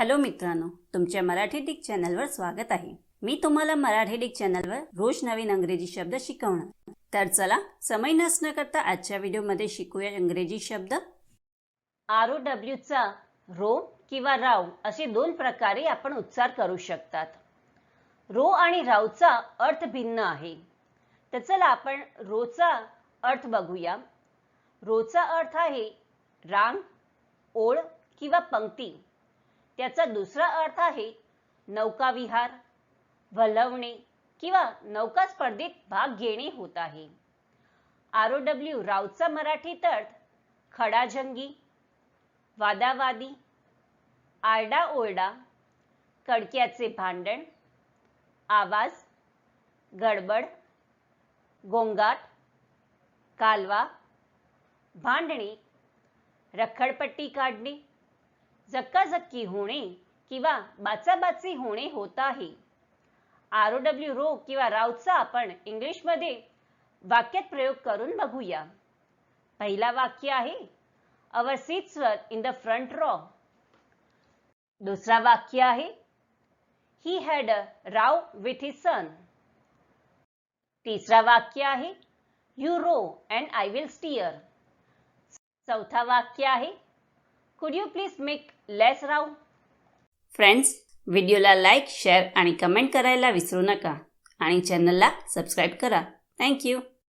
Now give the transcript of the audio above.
Hello मित्रांनो तुमच्या Marathi Dick चॅनलवर स्वागत आहे. मी तुम्हाला मराठी डिक चॅनलवर रोज नवीन अंग्रेजी शब्द शिकवणार. तर चला समय नसणं करता आजच्या व्हिडिओमध्ये शिकूया इंग्रजी शब्द. आर ओ डब्ल्यूचा रो किंवा राव असे दोन प्रकारे आपण उच्चार करू शकतात. रो आणि रावचा अर्थ भिन्न आहे. तर चला आपण रोचा अर्थ बघूया. रोचा अर्थ आहे रांग ओळ किंवा पंक्ती. त्याचा दुसरा अर्थ आहे नौकाविहार वलवणे किंवा नौका स्पर्धेत भाग घेणे होत आहे. आर ओ डब्ल्यू रावचा मराठीत अर्थ खडाजंगी वादावादी आरडाओरडा कडक्याचे भांडण आवाज गडबड गोंगाट कालवा भांडणे रखडपट्टी काढणे जक्काजक्की होणे किंवा बाचाबाची होणे होत आहे. आर ओ डब्ल्यू रो किंवा रावचा आपण इंग्लिशमध्ये वाक्यात प्रयोग करून बघूया. पहिला वाक्य आहे our seats were in the front row दुसरा वाक्य आहे he had a row with his son तिसरा वाक्य आहे you row and I will steer चौथा वाक्य आहे could you please make less row friends व्हिडिओला लाईक शेअर आणि कमेंट करायला विसरू नका. आणि चॅनलला सबस्क्राईब करा. थँक्यू